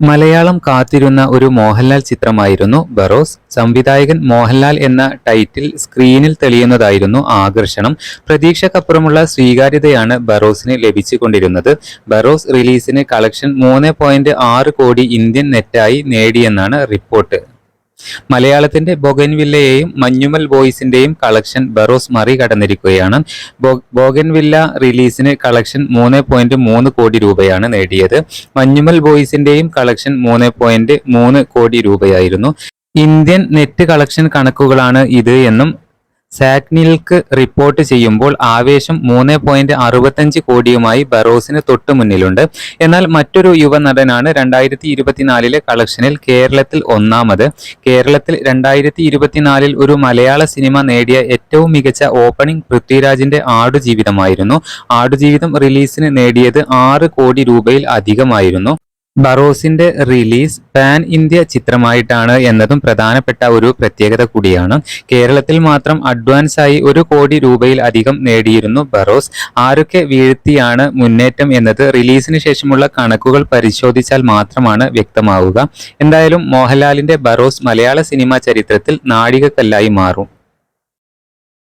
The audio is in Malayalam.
മലയാളം കാത്തിരുന്ന ഒരു മോഹൻലാൽ ചിത്രമായിരുന്നു ബറോസ്. സംവിധായകൻ മോഹൻലാൽ എന്ന ടൈറ്റിൽ സ്ക്രീനിൽ തെളിയുന്നതായിരുന്നു ആകർഷണം. പ്രതീക്ഷക്കപ്പുറമുള്ള സ്വീകാര്യതയാണ് ബറോസിന് ലഭിച്ചുകൊണ്ടിരുന്നത്. ബറോസ് റിലീസിന് കളക്ഷൻ മൂന്ന് കോടി ഇന്ത്യൻ നെറ്റായി നേടിയെന്നാണ് റിപ്പോർട്ട്. മലയാളത്തിന്റെ ബൊഗൻവില്ലയെയും മഞ്ഞുമൽ ബോയ്സിന്റെയും കളക്ഷൻ ബറോസ് മറികടന്നിരിക്കുകയാണ് കടന്നിരിക്കുകയാണ്. ബൊഗൻവില്ല റിലീസിന് കളക്ഷൻ മൂന്ന് പോയിന്റ് മൂന്ന് കോടി രൂപയാണ് നേടിയത്. മഞ്ഞുമൽ ബോയ്സിന്റെയും കളക്ഷൻ മൂന്ന് പോയിന്റ് മൂന്ന് കോടി രൂപയായിരുന്നു. ഇന്ത്യൻ നെറ്റ് കളക്ഷൻ കണക്കുകളാണ് ഇത് എന്നും സാറ്റ്നിൽക്ക് റിപ്പോർട്ട് ചെയ്യുമ്പോൾ ആവേശം മൂന്ന് പോയിന്റ് അറുപത്തഞ്ച് കോടിയുമായി ബറോസിന് തൊട്ടു മുന്നിലുണ്ട്. എന്നാൽ മറ്റൊരു യുവ നടനാണ് രണ്ടായിരത്തി ഇരുപത്തിനാലിലെ കളക്ഷനിൽ കേരളത്തിൽ ഒന്നാമത്. കേരളത്തിൽ രണ്ടായിരത്തി ഇരുപത്തിനാലിൽ ഒരു മലയാള സിനിമ നേടിയ ഏറ്റവും മികച്ച ഓപ്പണിംഗ് പൃഥ്വിരാജിന്റെ ആടുജീവിതമായിരുന്നു. ആടുജീവിതം റിലീസിന് നേടിയത് ആറ് കോടി രൂപയിൽ അധികമായിരുന്നു. ബറോസിന്റെ റിലീസ് പാൻ ഇന്ത്യ ചിത്രമായിട്ടാണ് എന്നതും പ്രധാനപ്പെട്ട ഒരു പ്രത്യേകത കൂടിയാണ്. കേരളത്തിൽ മാത്രം അഡ്വാൻസ് ആയി ഒരു കോടി രൂപയിൽ അധികം നേടിയിരുന്നു ബറോസ്. ആരൊക്കെ വീഴ്ത്തിയാണ് മുന്നേറ്റം എന്നത് റിലീസിന് ശേഷമുള്ള കണക്കുകൾ പരിശോധിച്ചാൽ മാത്രമാണ് വ്യക്തമാവുക. എന്തായാലും മോഹൻലാലിന്റെ ബറോസ് മലയാള സിനിമാ ചരിത്രത്തിൽ നാഴികക്കല്ലായി മാറും.